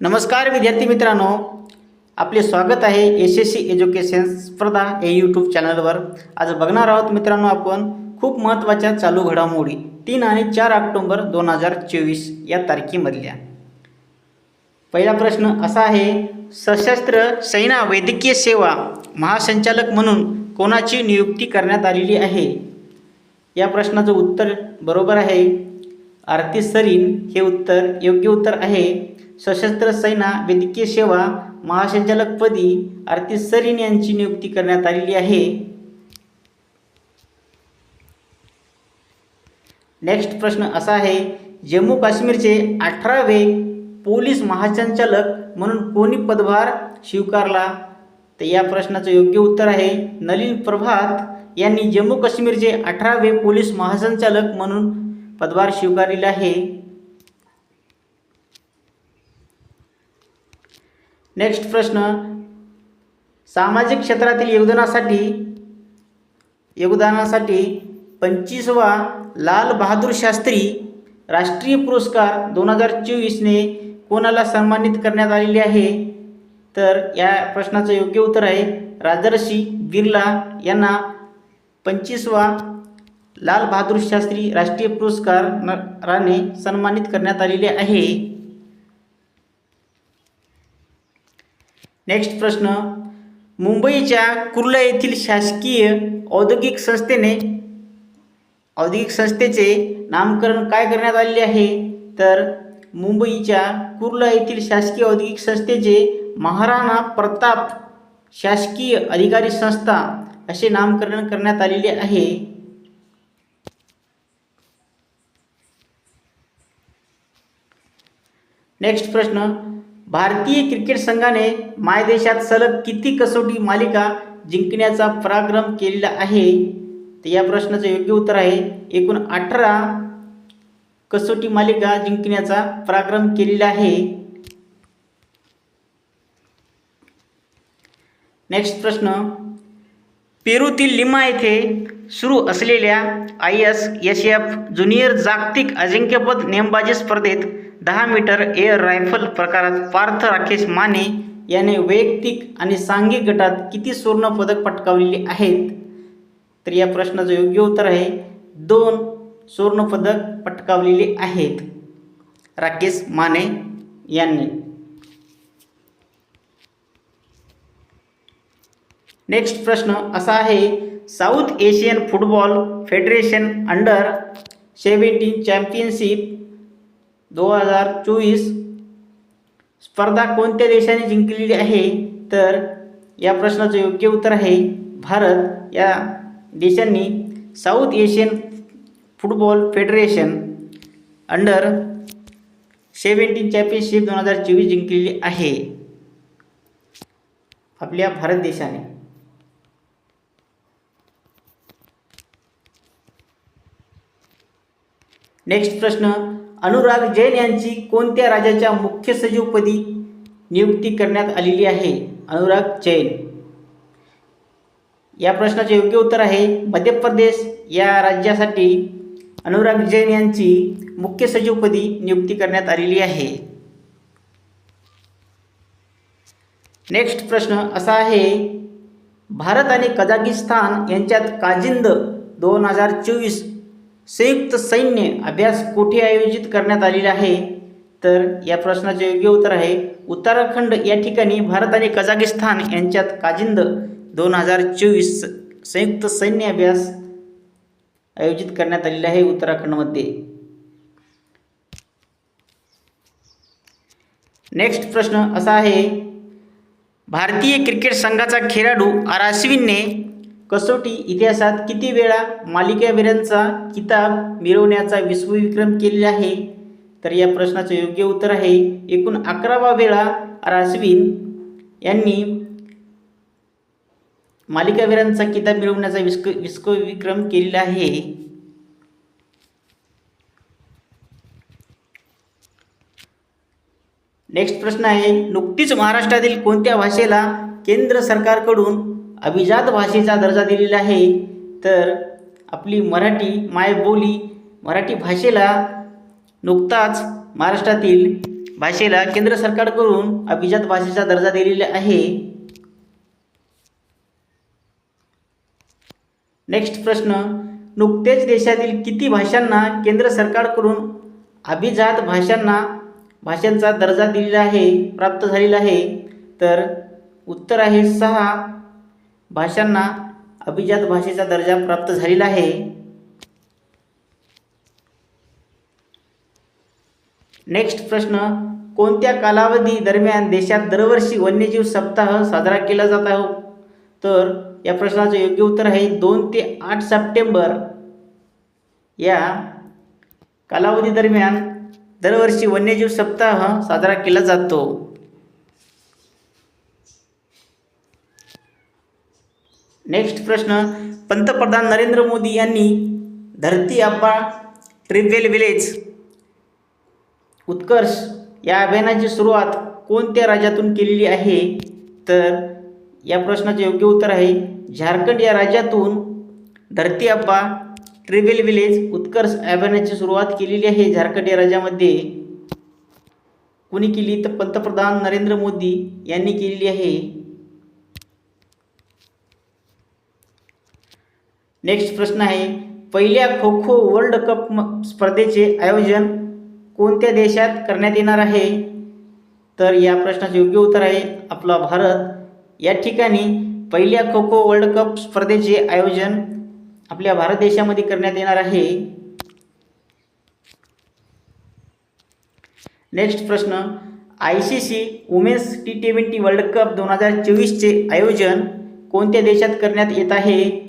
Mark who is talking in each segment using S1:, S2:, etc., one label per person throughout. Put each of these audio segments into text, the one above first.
S1: नमस्कार विद्यार्थी मित्रांनो. आपले स्वागत आहे एस एस सी एज्युकेशन स्पर्धा या यूट्यूब चॅनलवर आज बघणार आहोत मित्रांनो आपण खूप महत्त्वाच्या चालू घडामोडी तीन आणि चार ऑक्टोंबर दोन हजार चोवीस या तारखेमधल्या. पहिला प्रश्न असा आहे सशस्त्र सेना वैद्यकीय सेवा महासंचालक म्हणून कोणाची नियुक्ती करण्यात आलेली आहे? या प्रश्नाचं उत्तर बरोबर आहे. आरती सरीन हे उत्तर योग्य उत्तर आहे. सशस्त्र सेना वैद्यकीय सेवा महासंचालकपदी आरती सरीन यांची नियुक्ती करण्यात आलेली आहे. नेक्स्ट प्रश्न असा आहे जम्मू काश्मीरचे अठरावे पोलीस महासंचालक म्हणून कोणी पदभार स्वीकारला? तर या प्रश्नाचं योग्य उत्तर आहे नलिन प्रभात यांनी जम्मू काश्मीरचे अठरावे पोलीस महासंचालक म्हणून पदभार स्वीकारलेला आहे. नेक्स्ट प्रश्न. सामाजिक क्षेत्रातील योगदानासाठी योगदानासाठी पंचवीसवा लाल बहादूर शास्त्री राष्ट्रीय पुरस्कार दोन हजार चोवीसने कोणाला सन्मानित करण्यात आलेले आहे? तर या प्रश्नाचं योग्य उत्तर आहे राजर्षी बिर्ला यांना पंचवीसवा लाल बहादूर शास्त्री राष्ट्रीय पुरस्कार राने सन्मानित करण्यात आलेले आहे. नेक्स्ट प्रश्न. मुंबईच्या कुर्ला येथील शासकीय औद्योगिक संस्थेने औद्योगिक संस्थेचे नामकरण काय करण्यात आलेले आहे? तर मुंबईच्या कुर्ला येथील शासकीय औद्योगिक संस्थेचे महाराणा प्रताप शासकीय अधिकारी संस्था असे नामकरण करण्यात आलेले आहे. नेक्स्ट प्रश्न. भारतीय क्रिकेट संघाने मायदेशात सलग किती कसोटी मालिका जिंकण्याचा पराक्रम केलेला आहे? तर या प्रश्नाचं योग्य उत्तर आहे एकूण अठरा कसोटी मालिका जिंकण्याचा पराक्रम केलेला आहे. नेक्स्ट प्रश्न. पेरूतील लिमा येथे सुरू असलेल्या I S S F junior जागतिक अजिंक्यपद नेमबाजी स्पर्धेत दहा मीटर एअर रायफल प्रकारात पार्थ राकेश माने याने वैयक्तिक आणि सांघिक गटात किती सुवर्ण पदक पटकावलेली आहेत? तर या प्रश्नाचं योग्य उत्तर आहे दोन सुवर्णपदक पटकावलेले आहेत. राकेश माने यांनी. नेक्स्ट प्रश्न असा आहे South Asian football federation under seventeen championship दोन हजार चोवीस. स्पर्धा कोणत्या देशाने जिंकलेली आहे? तर या प्रश्नाचं योग्य उत्तर आहे भारत. या देशांनी South Asian football federation under seventeen championship दोन हजार चोवीस जिंकलेली आहे. आपल्या भारत देशाने. नेक्स्ट प्रश्न. अनुराग जैन यांची कोणत्या राज्याच्या मुख्य सचिवपदी नियुक्ती करण्यात आलेली आहे? अनुराग जैन. या प्रश्नाचे योग्य उत्तर आहे मध्य प्रदेश. या राज्यासाठी अनुराग जैन यांची मुख्य सचिवपदी नियुक्ती करण्यात आलेली आहे. नेक्स्ट प्रश्न असा आहे भारत आणि कझाकिस्तान यांच्यात काजिंद दोन हजार चोवीस संयुक्त सैन्य अभ्यास कोठे आयोजित करण्यात आलेला आहे? तर या प्रश्नाचे योग्य उत्तर आहे उत्तराखंड. या ठिकाणी भारत आणि कझाकिस्तान यांच्यात काजिंद दोन हजार चोवीस संयुक्त सैन्य अभ्यास आयोजित करण्यात आलेला आहे उत्तराखंडमध्ये. नेक्स्ट प्रश्न असा आहे भारतीय क्रिकेट संघाचा खेळाडू आर अश्विनने कसोटी इतिहासात किती वेळा मालिकावीरांचा किताब मिळवण्याचा विश्वविक्रम केलेला आहे? तर या प्रश्नाचं योग्य उत्तर आहे एकूण अकरावा वेळा राजवीन यांनी मालिकावीरांचा किताब मिळवण्याचा विस्क विश्वविक्रम केलेला आहे. नेक्स्ट प्रश्न आहे नुकतीच महाराष्ट्रातील कोणत्या भाषेला केंद्र सरकारकडून अभिजात भाषेचा दर्जा दिलेला आहे. तर आपली मराठी मायबोली मराठी भाषेला नुकताच महाराष्ट्रातील भाषेला केंद्र सरकारकडून अभिजात भाषेचा दर्जा दिलेला आहे. नेक्स्ट प्रश्न नुकतेच देशातील किती भाषांना केंद्र सरकारकडून अभिजात भाषांना भाषांचा दर्जा दिलेला आहे प्राप्त झालेला आहे? तर उत्तर आहे सहा. भाषांना अभिजात भाषेचा दर्जा प्राप्त झालेला आहे. नेक्स्ट प्रश्न कोणत्या कालावधी दरम्यान देशात दरवर्षी वन्यजीव सप्ताह साजरा केला जात आहे? तर या प्रश्नाचं योग्य उत्तर आहे दोन ते आठ सप्टेंबर. या कालावधी दरम्यान दरवर्षी वन्यजीव सप्ताह साजरा केला जातो. नेक्स्ट प्रश्न पंतप्रधान नरेंद्र मोदी यांनी धरती आब्बा ट्रिपवेल विलेज उत्कर्ष या अभियानाची सुरुवात कोणत्या राज्यातून केलेली आहे? तर या प्रश्नाचे योग्य उत्तर आहे झारखंड या राज्यातून धरती आब्बा ट्रिवेल विलेज उत्कर्ष अभियानाची सुरुवात केलेली आहे झारखंड या राज्यामध्ये. कोणी केली? तर पंतप्रधान नरेंद्र मोदी यांनी केलेली आहे. नेक्स्ट प्रश्न आहे पहिल्या खो खो वर्ल्ड कप म- स्पर्धेचे आयोजन कोणत्या देशात करण्यात येणार आहे? तर या प्रश्नाचे योग्य उत्तर आहे आपला भारत. या ठिकाणी पहिल्या खो खो वर्ल्ड कप स्पर्धेचे आयोजन आपल्या भारत देशामध्ये करण्यात येणार आहे. नेक्स्ट प्रश्न I C C women's T twenty world cup दोन हजार चोवीसचे आयोजन कोणत्या देशात करण्यात येत आहे?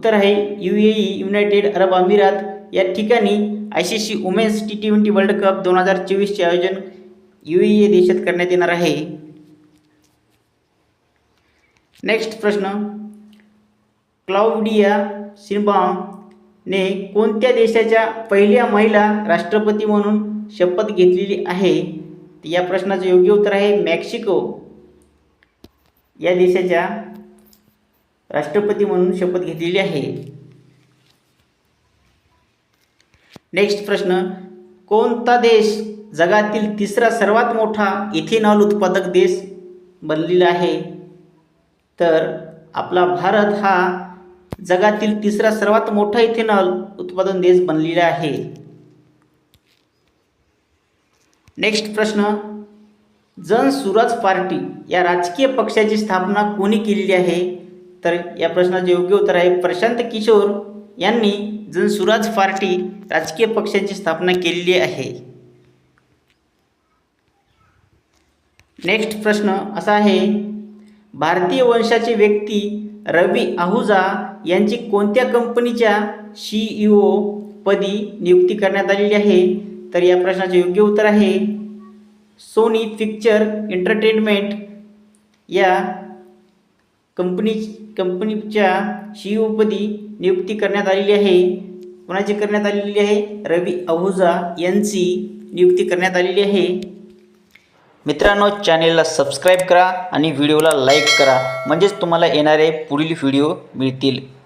S1: उत्तर आहे U A E United Arab Emirates या ठिकाणी I C C women's T twenty world cup दोन हजार चोवीसचे आयोजन यू ए ई देशात करण्यात येणार आहे. नेक्स्ट प्रश्न. क्लाउडिया सिनबामने कोणत्या देशाच्या पहिल्या महिला राष्ट्रपती म्हणून शपथ घेतलेली आहे? या प्रश्नाचं योग्य उत्तर आहे मॅक्सिको. या देशाच्या राष्ट्रपती म्हणून शपथ घेतलेली आहे. नेक्स्ट प्रश्न कोणता देश जगातील तिसरा सर्वात मोठा इथेनॉल उत्पादक देश बनलेला आहे? तर आपला भारत हा जगातील तिसरा सर्वात मोठा इथेनॉल उत्पादन देश बनलेला आहे. नेक्स्ट प्रश्न जन सुराज पार्टी या राजकीय पक्षाची स्थापना कोणी केलेली आहे? तर या प्रश्नाचे योग्य उत्तर आहे प्रशांत किशोर यांनी जनसुराज पार्टी राजकीय पक्षाची स्थापना केलेली आहे. नेक्स्ट प्रश्न असा आहे भारतीय वंशाचे व्यक्ती रवी आहुजा यांची कोणत्या कंपनीच्या सीईओ ई ओ पदी नियुक्ती करण्यात आलेली आहे? तर या प्रश्नाचे योग्य उत्तर आहे सोनी पिक्चर एंटरटेनमेंट या कंपनी कंपनीच्या सी पदी नियुक्ती करण्यात आलेली आहे. कोणाची करण्यात आलेली आहे? रवी अहुजा यांची नियुक्ती करण्यात आलेली आहे. मित्रांनो चॅनेलला सबस्क्राईब करा आणि व्हिडिओला लाईक करा. म्हणजेच तुम्हाला येणारे पुढील व्हिडिओ मिळतील.